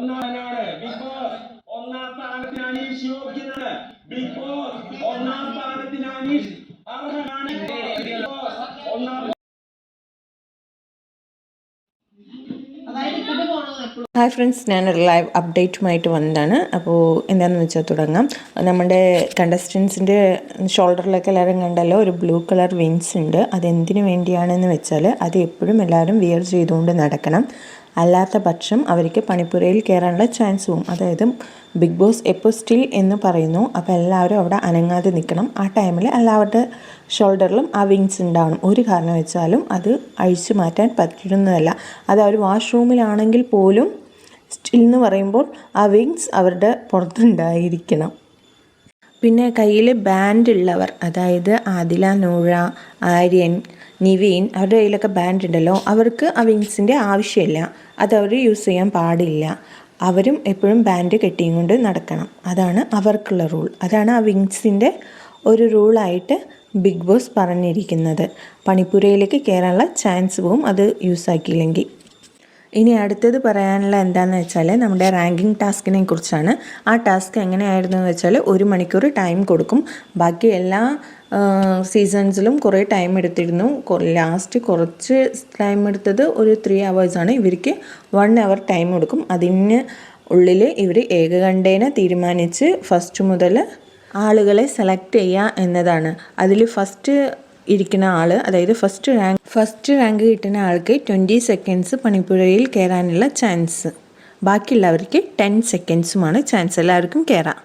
ഒന്നാമനാണ് big boss ഒന്നാം സ്ഥാനത്തിന് Aneesh യോഗ്യനാണ് big boss ഒന്നാം സ്ഥാനത്തിന് അനീഷ് അർഹനാണ് ബിഗ് ബോസ് ഒന്നാം ഹായ് ഫ്രണ്ട്സ് ഞാനൊരു ലൈവ് അപ്ഡേറ്റുമായിട്ട് വന്നതാണ്. അപ്പോൾ എന്താണെന്ന് വെച്ചാൽ തുടങ്ങാം. നമ്മുടെ കണ്ടസ്റ്റൻസിന്റെ ഷോൾഡറിലൊക്കെ എല്ലാവരും കണ്ടല്ലോ ഒരു ബ്ലൂ കളർ വിങ്സ് ഉണ്ട്. അതെന്തിനു വേണ്ടിയാണെന്ന് വെച്ചാൽ അത് എപ്പോഴും എല്ലാവരും വിയർ ചെയ്തുകൊണ്ട് നടക്കണം. അല്ലാത്ത പക്ഷം അവർക്ക് പണിപ്പുരയിൽ കയറാനുള്ള ചാൻസ് പോവും അതായത് ബിഗ് ബോസ് എപ്പോൾ സ്റ്റിൽ എന്ന് പറയുന്നു. അപ്പോൾ എല്ലാവരും അവിടെ അനങ്ങാതെ നിൽക്കണം. ആ ടൈമിൽ എല്ലാവരുടെ ഷോൾഡറിലും ആ വിങ്സ് ഉണ്ടാവണം. ഒരു കാരണം വെച്ചാലും അത് അഴിച്ചു മാറ്റാൻ പറ്റുന്നതല്ല. അത് അവർ വാഷ്റൂമിലാണെങ്കിൽ പോലും സ്റ്റിൽ എന്ന് പറയുമ്പോൾ ആ വിങ്സ് അവരുടെ പുറത്തുണ്ടായിരിക്കണം. പിന്നെ കയ്യിൽ ബാൻഡ് ഉള്ളവർ അതായത് ആദില നൂഴ ആര്യൻ നിവീൻ അവരുടെ കയ്യിലൊക്കെ ബാൻഡ് ഉണ്ടല്ലോ അവർക്ക് ആ വിങ്സിന്റെ ആവശ്യമില്ല. അത് അവർ യൂസ് ചെയ്യാൻ പാടില്ല. അവരും എപ്പോഴും ബാൻഡ് കെട്ടിയും കൊണ്ട് നടക്കണം. അതാണ് അവർക്കുള്ള റൂൾ അതാണ് ആ വിങ്സിന്റെ ഒരു റൂളായിട്ട് ബിഗ് ബോസ് പറഞ്ഞിരിക്കുന്നത്. പണിപ്പുരയിലേക്ക് കയറാനുള്ള ചാൻസ് പോവും അത് യൂസ് ആക്കിയില്ലെങ്കിൽ. ഇനി അടുത്തത് പറയാനുള്ള എന്താണെന്ന് വെച്ചാൽ നമ്മുടെ റാങ്കിങ് ടാസ്കിനെ കുറിച്ചാണ്. ആ ടാസ്ക് എങ്ങനെയായിരുന്നു എന്ന് വെച്ചാൽ ഒരു മണിക്കൂർ ടൈം കൊടുക്കും. ബാക്കി എല്ലാ സീസൺസിലും കുറേ ടൈം എടുത്തിരുന്നു. ലാസ്റ്റ് കുറച്ച് ടൈം എടുത്തത് ഒരു ത്രീ അവേഴ്സാണ് ഇവർക്ക് വൺ അവർ ടൈം കൊടുക്കും. അതിന് ഉള്ളിൽ ഇവർ ഏകകണ്ഠേന തീരുമാനിച്ച് ഫസ്റ്റ് മുതൽ ആളുകളെ സെലക്ട് ചെയ്യുക എന്നതാണ്. അതിൽ ഫസ്റ്റ് ഇരിക്കുന്ന ആൾ അതായത് ഫസ്റ്റ് റാങ്ക് ഫസ്റ്റ് റാങ്ക് കിട്ടുന്ന ആൾക്ക് ട്വന്റി സെക്കൻഡ്സ് പണിപ്പുരയിൽ കയറാനുള്ള ചാൻസ് ബാക്കിയുള്ളവർക്ക് ടെൻ സെക്കൻഡ്സുമാണ് ചാൻസ് എല്ലാവർക്കും കയറാം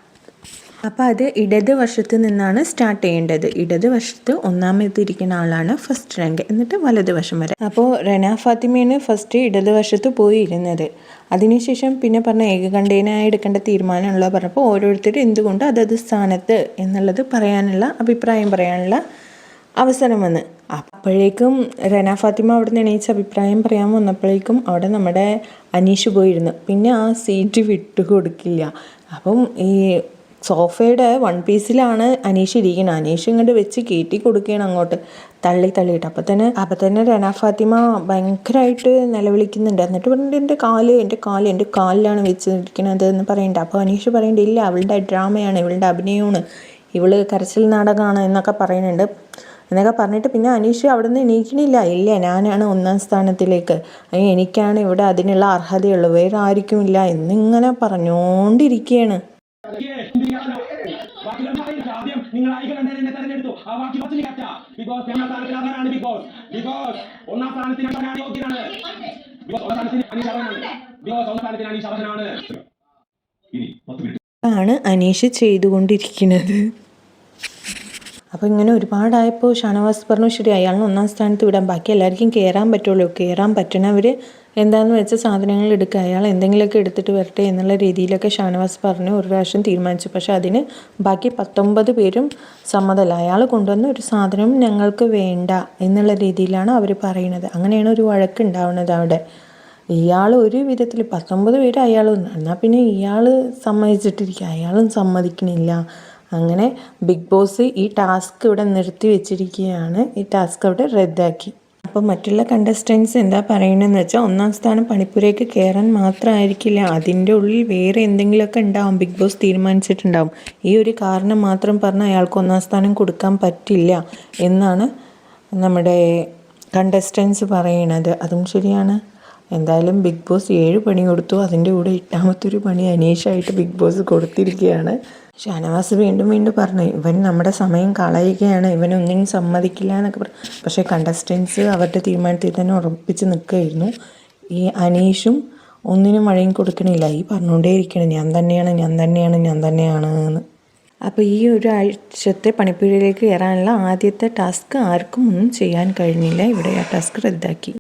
അപ്പോൾ അത് ഇടത് വശത്ത് നിന്നാണ് സ്റ്റാർട്ട് ചെയ്യേണ്ടത്. ഇടത് വശത്ത് ഒന്നാമത് ഇരിക്കുന്ന ആളാണ് ഫസ്റ്റ് റാങ്ക് എന്നിട്ട് വലത് വശം വരെ. അപ്പോൾ റെന ഫാത്തിമയാണ് ഫസ്റ്റ് ഇടത് വശത്ത് പോയി ഇരുന്നത് അതിനുശേഷം പിന്നെ പറഞ്ഞ ഏകകണ്ഠേനായി എടുക്കേണ്ട തീരുമാനമുള്ള പറഞ്ഞപ്പോൾ ഓരോരുത്തരും എന്തുകൊണ്ട് അതത് സ്ഥാനത്ത് എന്നുള്ളത് പറയാനുള്ള അഭിപ്രായം പറയാനുള്ള അവസരം വന്ന്. അപ്പോഴേക്കും റന ഫാത്തിമ അവിടെ നിന്ന് അഭിപ്രായം പറയാൻ വന്നപ്പോഴേക്കും അവിടെ നമ്മുടെ അനീഷ് പോയിരുന്നു. പിന്നെ ആ സീറ്റ് വിട്ടു കൊടുക്കില്ല അപ്പം ഈ സോഫയുടെ വൺ പീസിലാണ് അനീഷ് ഇരിക്കുന്നത്. അനീഷ് ഇങ്ങോട്ട് വെച്ച് കയറ്റി കൊടുക്കുകയാണ് അങ്ങോട്ട്. തള്ളി തള്ളിയിട്ട്. അപ്പം തന്നെ അപ്പം തന്നെ രന ഫാത്തിമ ഭയങ്കരമായിട്ട് നിലവിളിക്കുന്നുണ്ട്. എന്നിട്ട് പറഞ്ഞിട്ട് എന്റെ കാൽ എന്റെ കാൽ എന്റെ കാലിലാണ് വെച്ചിരിക്കുന്നത് എന്ന് പറയുന്നുണ്ട്. അപ്പോൾ അനീഷ് പറയണ്ട ഇല്ല അവളുടെ ഡ്രാമയാണ് ഇവളുടെ അഭിനയമാണ്. ഇവൾ കരച്ചിൽ നാടകമാണ് എന്നൊക്കെ പറയുന്നുണ്ട്. എന്നൊക്കെ പറഞ്ഞിട്ട് പിന്നെ അനീഷ് അവിടെ നിന്ന് എണീക്കണില്ല. ഇല്ല ഞാനാണ് ഒന്നാം സ്ഥാനത്തിലേക്ക്. എനിക്കാണ് ഇവിടെ അതിനുള്ള അർഹതയുള്ളൂ. വേറെ ആർക്കും ഇല്ല. എന്നിങ്ങനെ പറഞ്ഞുകൊണ്ടിരിക്കുകയാണ് ആദ്യം നിങ്ങൾ ഐകകണ്ഠേനെ തെരഞ്ഞെടുത്തു ആ ബാക്കി കറ്റ ഒന്നാം സ്ഥാനത്തിന് ഒന്നാം സ്ഥാനത്തിന് അർഹനാണ് യോഗ്യനാണ് ബിഗ് ബോസ് ഒന്നാം സ്ഥാനത്തിന് അനീഷ് അർഹനാണ് ബിഗ് ഒന്നാം സ്ഥാനത്തിന് അനീഷ് അർഹനാണ് ഇനി പത്ത് മിനിറ്റ്. ആണ് അനീഷ് ചെയ്തുകൊണ്ടിരിക്കുന്നത്. അപ്പോൾ ഇങ്ങനെ ഒരുപാടായപ്പോൾ ഷാനവാസ് പറഞ്ഞു ശരി അയാളിന് ഒന്നാം സ്ഥാനത്ത് വിടാം ബാക്കി എല്ലാവർക്കും കയറാൻ പറ്റുള്ളൂ. കയറാൻ പറ്റണവർ എന്താണെന്ന് വെച്ചാൽ സാധനങ്ങൾ എടുക്കുക അയാൾ എന്തെങ്കിലുമൊക്കെ എടുത്തിട്ട് വരട്ടെ എന്നുള്ള രീതിയിലൊക്കെ ഷാനവാസ് പറഞ്ഞു. ഒരു പ്രാവശ്യം തീരുമാനിച്ചു. പക്ഷേ അതിന് ബാക്കി പത്തൊമ്പത് പേരും സമ്മതമല്ല അയാൾ കൊണ്ടുവന്ന ഒരു സാധനം ഞങ്ങൾക്ക് വേണ്ട എന്നുള്ള രീതിയിലാണ് അവർ പറയുന്നത്. അങ്ങനെയാണ് ഒരു വഴക്ക് ഉണ്ടാവുന്നത് അവിടെ. ഇയാൾ ഒരു വിധത്തിൽ പത്തൊമ്പത് പേര് അയാൾ എന്നാൽ പിന്നെ ഇയാൾ സമ്മതിച്ചിട്ടിരിക്കുക അയാളും സമ്മതിക്കണില്ല. അങ്ങനെ ബിഗ് ബോസ് ഈ ടാസ്ക് ഇവിടെ നിർത്തി വെച്ചിരിക്കുകയാണ്. ഈ ടാസ്ക് അവിടെ റദ്ദാക്കി. അപ്പോൾ മറ്റുള്ള കണ്ടസ്റ്റൻസ് എന്താ പറയണമെന്ന് വെച്ചാൽ ഒന്നാം സ്ഥാനം പണിപ്പുരയ്ക്ക് കയറാൻ മാത്രമായിരിക്കില്ല. അതിന്റെ ഉള്ളിൽ വേറെ എന്തെങ്കിലുമൊക്കെ ഉണ്ടാവും. ബിഗ് ബോസ് തീരുമാനിച്ചിട്ടുണ്ടാവും. ഈ ഒരു കാരണം മാത്രം പറഞ്ഞാൽ അയാൾക്ക് ഒന്നാം സ്ഥാനം കൊടുക്കാൻ പറ്റില്ല എന്നാണ് നമ്മുടെ കണ്ടസ്റ്റൻസ് പറയണത്. അതും ശരിയാണ്. എന്തായാലും ബിഗ് ബോസ് ഏഴ് പണി കൊടുത്തു. അതിന്റെ കൂടെ എട്ടാമത്തെ ഒരു പണി അനീഷായിട്ട് ബിഗ് ബോസ് കൊടുത്തിരിക്കുകയാണ്. ഷാനവാസ് വീണ്ടും വീണ്ടും പറഞ്ഞു ഇവൻ നമ്മുടെ സമയം കളയുകയാണ്. ഇവനൊന്നിനും സമ്മതിക്കില്ല എന്നൊക്കെ പറഞ്ഞു പക്ഷേ കണ്ടസ്റ്റൻസ് അവരുടെ തീരുമാനത്തിൽ തന്നെ ഉറപ്പിച്ച് നിൽക്കുകയായിരുന്നു. ഈ അനീഷും ഒന്നിനും വഴിയും കൊടുക്കണില്ല. ഈ പറഞ്ഞുകൊണ്ടേയിരിക്കണം ഞാൻ തന്നെയാണ് ഞാൻ തന്നെയാണ് ഞാൻ തന്നെയാണ് എന്ന്. അപ്പോൾ ഈ ഒരു ആഴ്ചത്തെ പണിപ്പുരയിലേക്ക് കയറാനുള്ള ആദ്യത്തെ ടാസ്ക് ആർക്കും ഒന്നും ചെയ്യാൻ കഴിഞ്ഞില്ല. ഇവിടെ ആ ടാസ്ക് റദ്ദാക്കി.